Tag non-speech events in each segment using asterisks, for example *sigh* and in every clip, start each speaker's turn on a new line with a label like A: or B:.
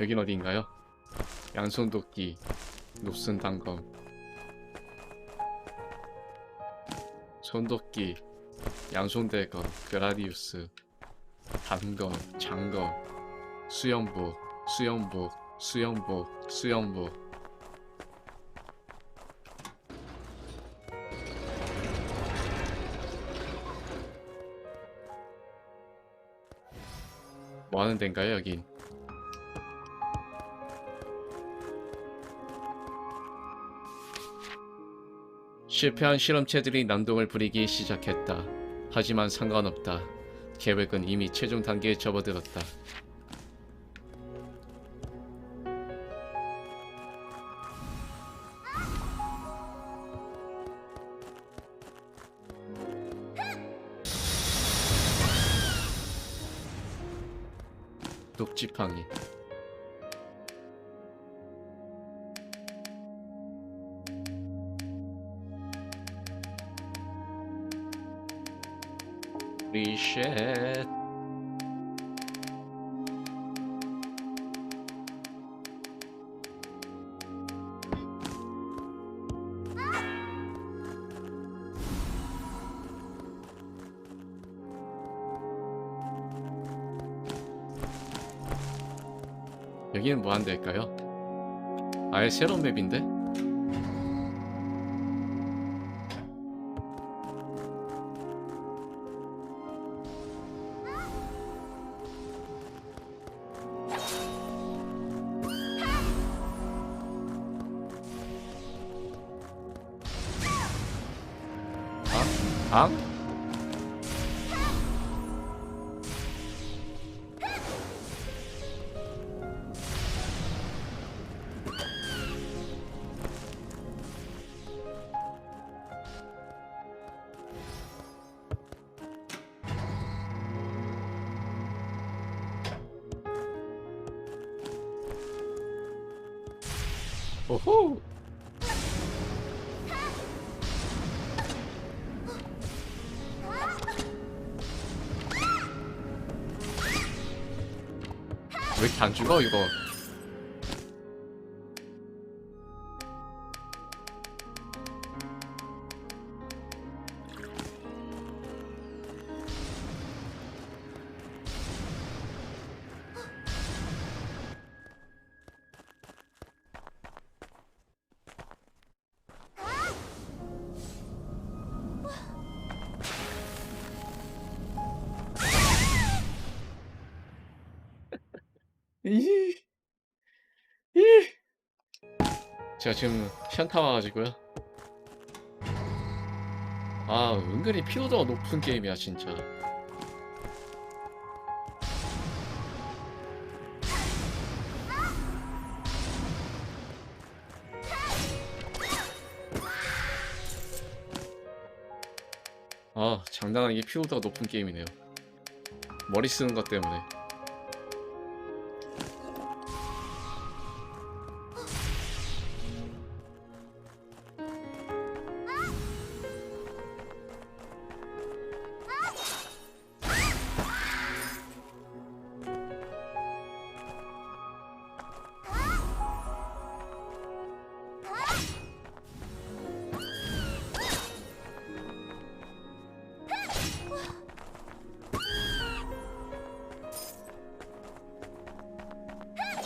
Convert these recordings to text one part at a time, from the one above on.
A: 여긴 어디인가요? 양손 도끼, 높순 단검, 손도끼, 양손 대검, 그라디우스, 단검, 장검, 수영복, 수영복, 수영복, 수영복. 뭐 하는 데인가요, 여긴? 실패한 실험체들이 난동을 부리기 시작했다. 하지만 상관없다. 계획은 이미 최종 단계에 접어들었다. 녹지팡이 리셋 여기는 뭐 하는 데일까요? 아예 새로운 맵인데? 오호! 왜 이렇게 안 죽어 이거? 이, 이. 제가 지금 현타 와가지고요. 아 은근히 피로도가 높은 게임이야 진짜. 아 장난 아니게 피로도가 높은 게임이네요. 머리 쓰는 것 때문에.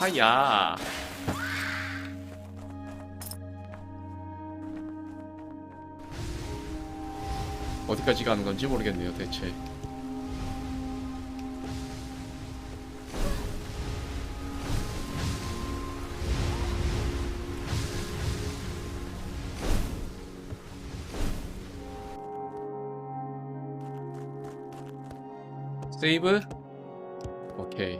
A: 하야. 어디까지 가는 건지 모르겠네요, 대체. 세이브? 오케이.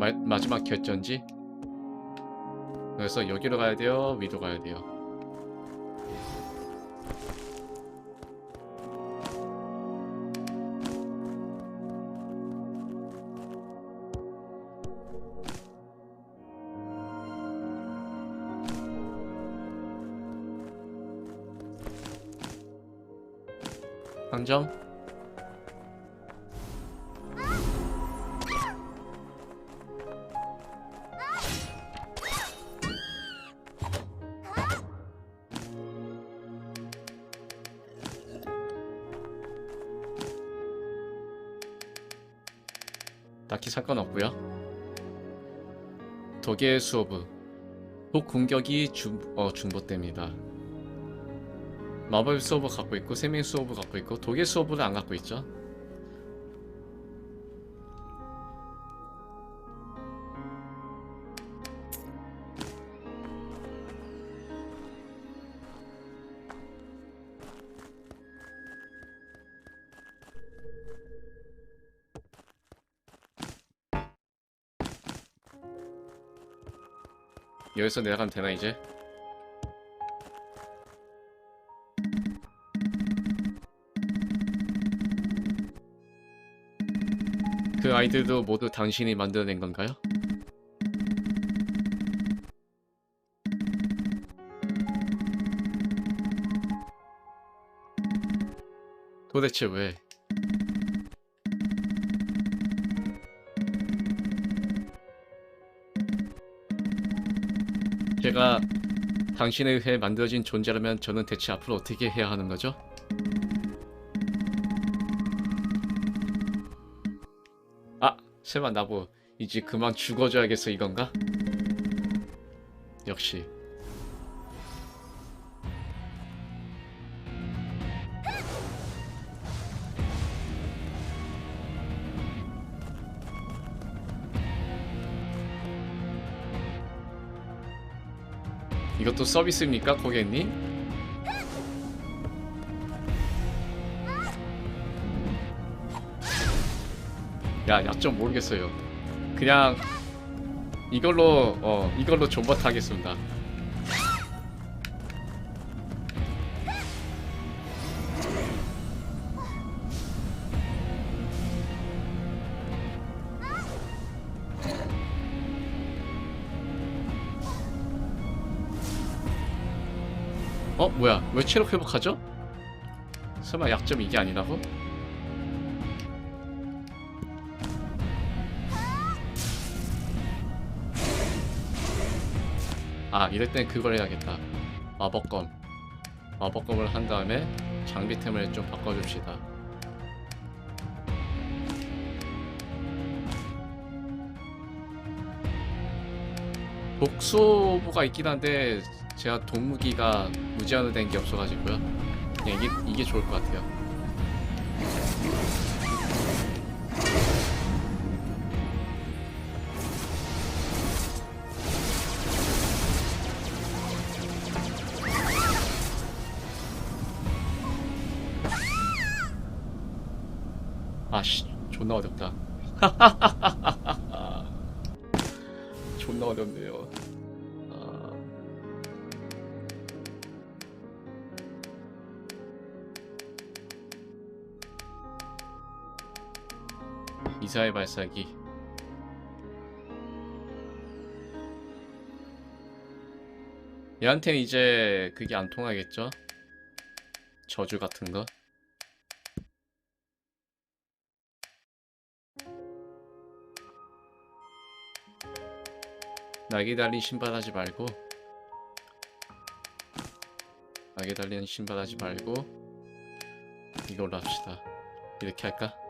A: 마, 마지막 결전지? 그래서 여기로 가야 돼요? 위로 가야 돼요? 상점 딱히 상관없고요. 독의 수호부 독 공격이 중, 어, 중보됩니다. 마법 수호부 갖고 있고 생명 수호부 갖고 있고 독의 수호부를 안 갖고 있죠. 여기서 내려가면 되나 이제? 그 아이들도 모두 당신이 만들어낸 건가요? 도대체 왜? 제가 당신에 의해 만들어진 존재라면 저는 대체 앞으로 어떻게 해야 하는 거죠? 아, 세만 나보 이제 그만 죽어줘야겠어 이건가? 역시 이것도 서비스입니까, 고객님? 야, 약점 모르겠어요. 그냥 이걸로 어 이걸로 존버 타겠습니다. 뭐야 왜 체력 회복하죠? 설마 약점 이게 아니라고? 아 이럴 땐 그걸 해야겠다 마법검 마법검을 한 다음에 장비템을 좀 바꿔줍시다 복수호부가 있긴 한데 제가 동무기가 무제한으로 된 게 없어가지고요. 그냥 이게, 이게 좋을 것 같아요. 아씨 존나 어렵다. *laughs* 존나 어렵네요 미사일 발사기 얘한테는 이제 그게 안 통하겠죠? 저주 같은 거? 날개 달린 신발 하지 말고 날개 달린 신발 하지 말고 이걸로 합시다 이렇게 할까?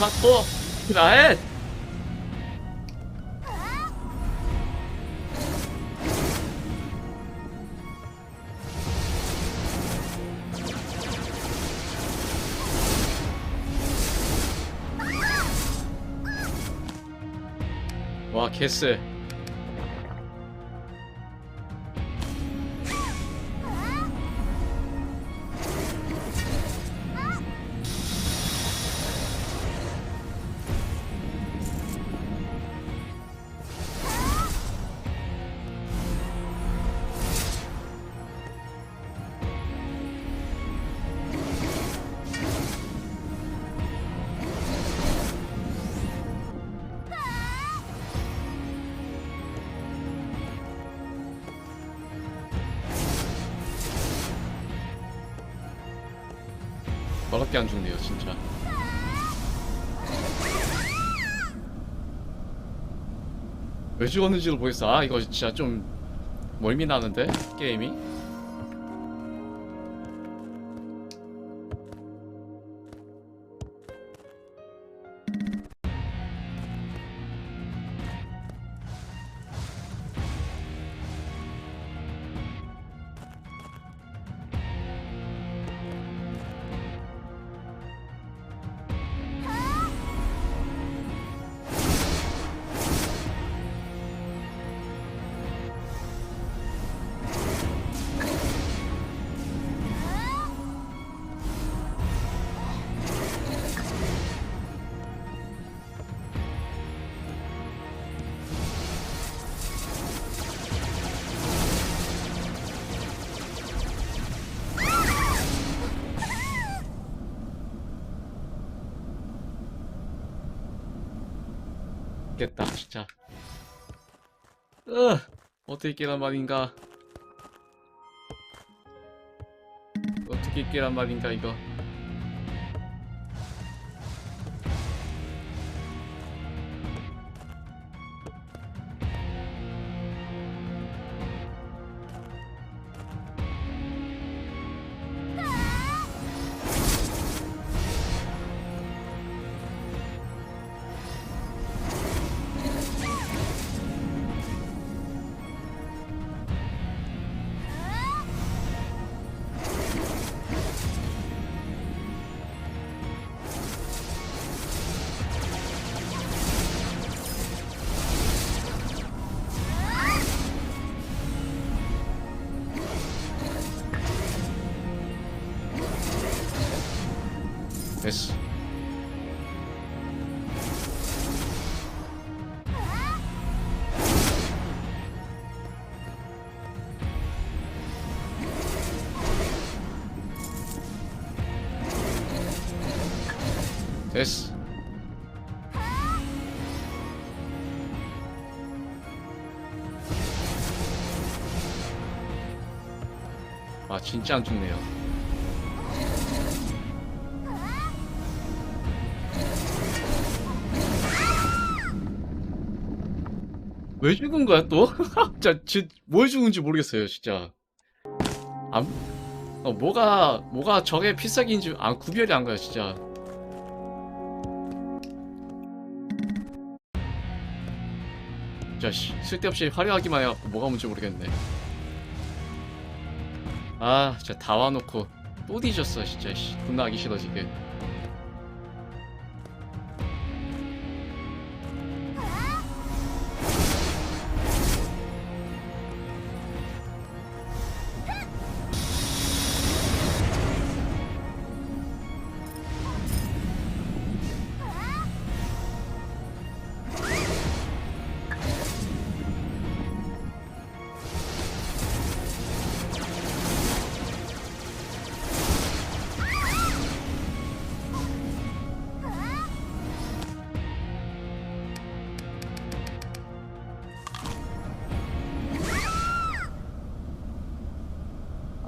A: 아츠카토 나의 와 개쎄 더럽게 안 죽네요 진짜. 왜 죽었는지도 모르겠어. 아 이거 진짜 좀 멀미 나는데? 게임이 깼다 진짜. 으 어떻게 깨란 말인가? 어떻게 깨란 말인가 이거 됐어. 아 진짜 안 죽네요. 왜 죽은 거야 또? *laughs* 진짜 지- 뭘 죽은지 모르겠어요 진짜. 안, 어, 뭐가 뭐가 적의 필살기인지 안 구별이 안 가요 진짜 진짜 씨, 쓸데없이 화려하기만 해갖고 뭐가 뭔지 모르겠네. 아 진짜 다 와놓고 또 뒤졌어 진짜 씨. 존나 하기 싫어 지금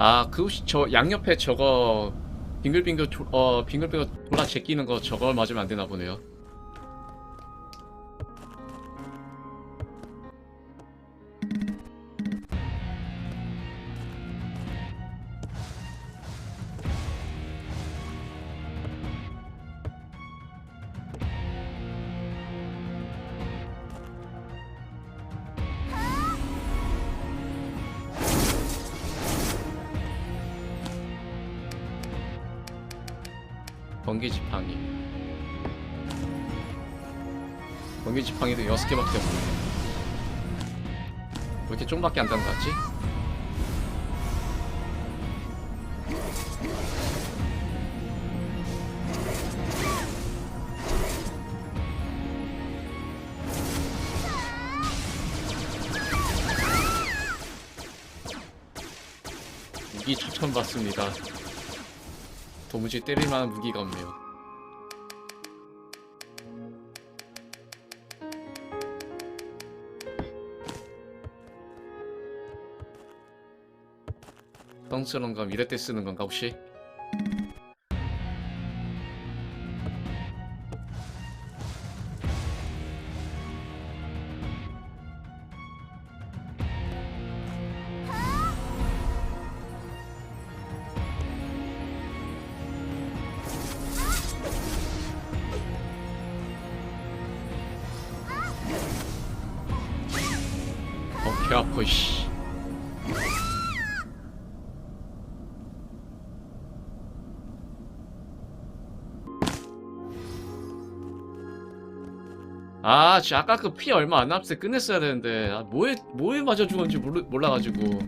A: 아, 그 혹시 저 양옆에 저거 빙글빙글 도, 어 빙글빙글 돌아 제끼는 거 저걸 맞으면 안 되나 보네요. 지팡이도 6개밖에 없네. 왜 이렇게 좀밖에 안 단것 같지? 무기 추천받습니다. 도무지 때릴 만한 무기가 없네요. 덩스런 감 이럴 때 쓰는 건가 혹시? 어, 개 아파, 씨. 아, 진짜 아까 그 피 얼마 안 남았을 때 끝냈어야 되는데. 아, 뭐에 뭐에 맞아 죽었는지 몰라, 몰라가지고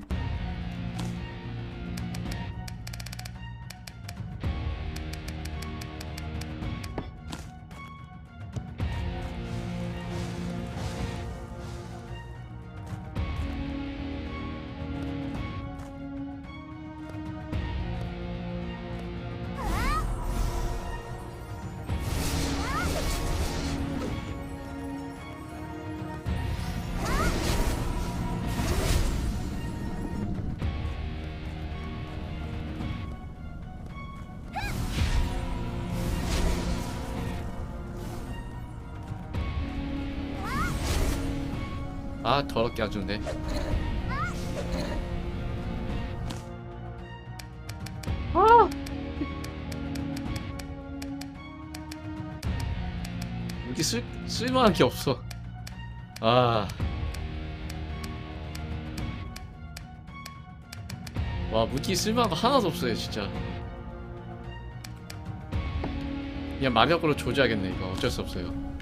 A: 아 더럽게 안 죽네. 아! 여기 쓸 쓸만한 게 없어. 아. 와 무기 쓸만한 거 하나도 없어요 진짜. 그냥 마력으로 조져야겠네 이거 어쩔 수 없어요.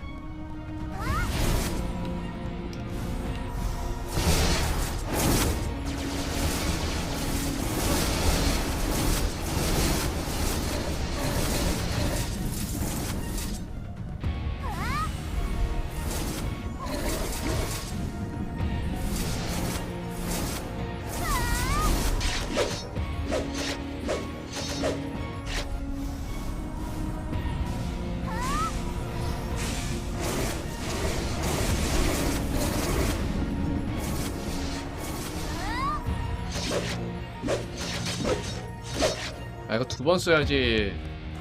A: 두 번 써야지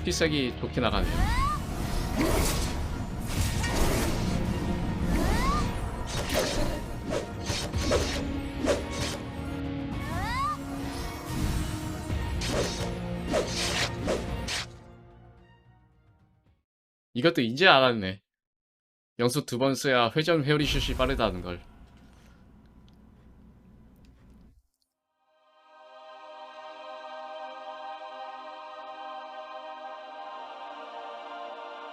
A: 필살기 좋게 나가네요. 이것도 이제 알았네. 영수 두 번 써야 회전 회오리 슛이 빠르다는 걸.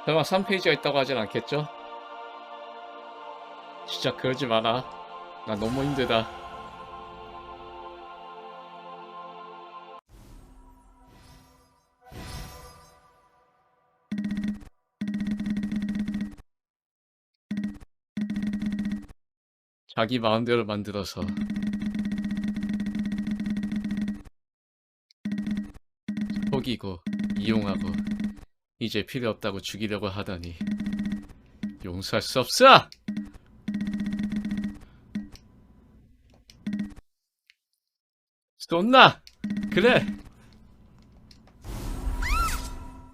A: 설마 3페이지가 있다고 하진 않겠죠? 진짜 그러지 마라. 나 너무 힘들다. 자기 마음대로 만들어서 속이고 이용하고 이제 필요 없다고 죽이려고 하다니 용서할 수 없어! 쏜나! 그래!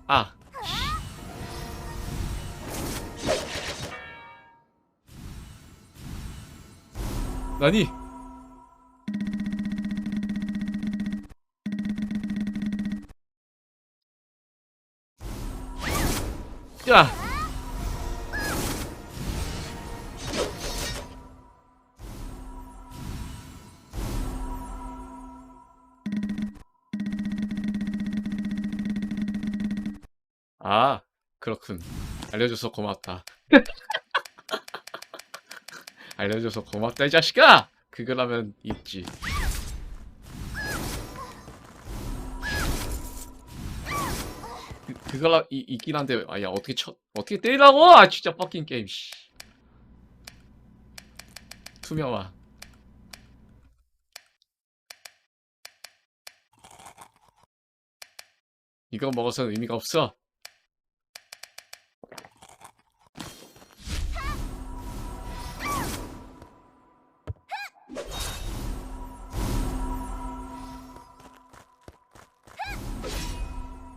A: 아! 나니! 아, 그렇군. 알려줘서 고맙다. *laughs* 알려줘서 고맙다, 이 자식아! 그거라면 있지. 그, 그거라, 이, 있긴 한데, 아, 야, 어떻게 쳐, 어떻게 때리라고! 아, 진짜 뻑긴 게임, 씨. 투명화. 이거 먹어서는 의미가 없어.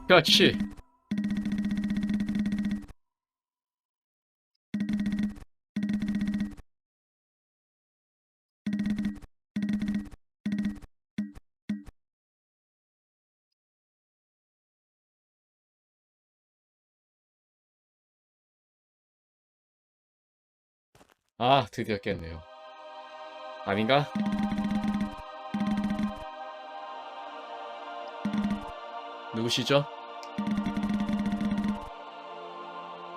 A: 그렇지. 아, 드디어 깼네요. 아닌가? 누구시죠?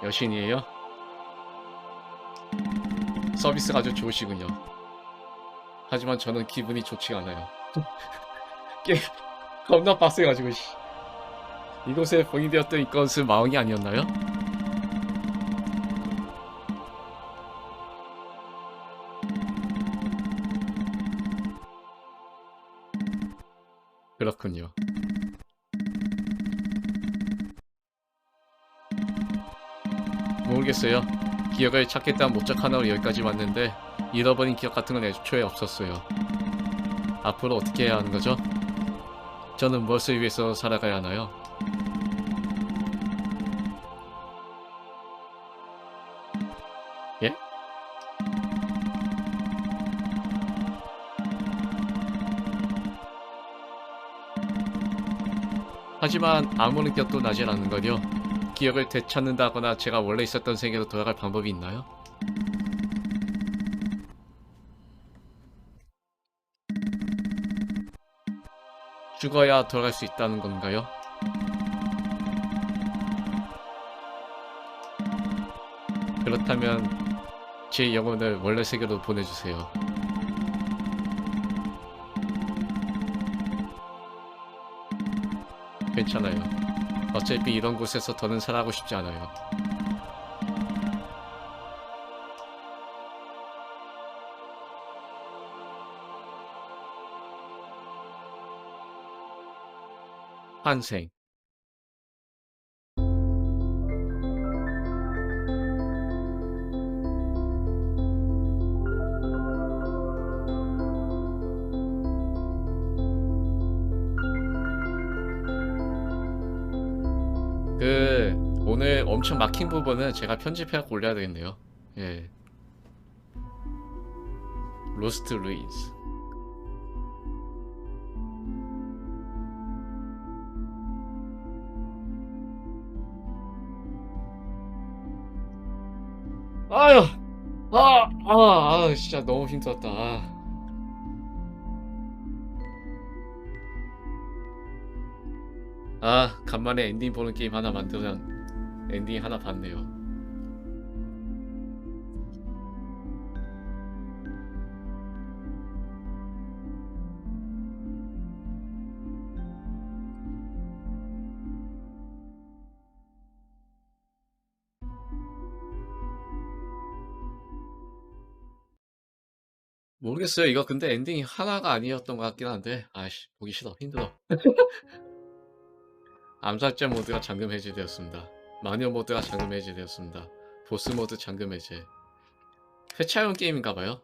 A: 여신이에요? 서비스가 아주 좋으시군요. 하지만 저는 기분이 좋지가 않아요. *laughs* 게 겁나 빡세가지고 씨. 이곳에 봉인되었던 이것은 마왕이 아니었나요? 기억을 찾겠다는 목적 하나로 여기까지 왔는데 잃어버린 기억 같은 건 애초에 없었어요. 앞으로 어떻게 해야 하는 거죠? 저는 무엇을 위해서 살아가야 하나요? 예? 하지만 아무런 격도 나질 않는 거요. 기억을 되찾는다거나 제가 원래 있었던 세계로 돌아갈 방법이 있나요? 죽어야 돌아갈 수 있다는 건가요? 그렇다면 제 영혼을 원래 세계로 보내주세요. 괜찮아요. 어차피 이런 곳에서 더는 살아가고 싶지 않아요. 환생 엄청 막힌 부분은 제가 편집해서 올려야 되겠네요. 예. 로스트 루인스. 아유, 아, 아, 아, 진짜 너무 힘들었다. 아. 아, 간만에 엔딩 보는 게임 하나 만들면 엔딩 하나 봤네요. 모르겠어요. 이거 근데 엔딩이 하나가 아니었던 것 같긴 한데, 아씨, 보기 싫어. 힘들어. *laughs* 암살자 모드가 잠금 해제되었습니다. 마녀 모드가 잠금 해제되었습니다. 보스 모드 잠금 해제. 회차용 게임인가봐요.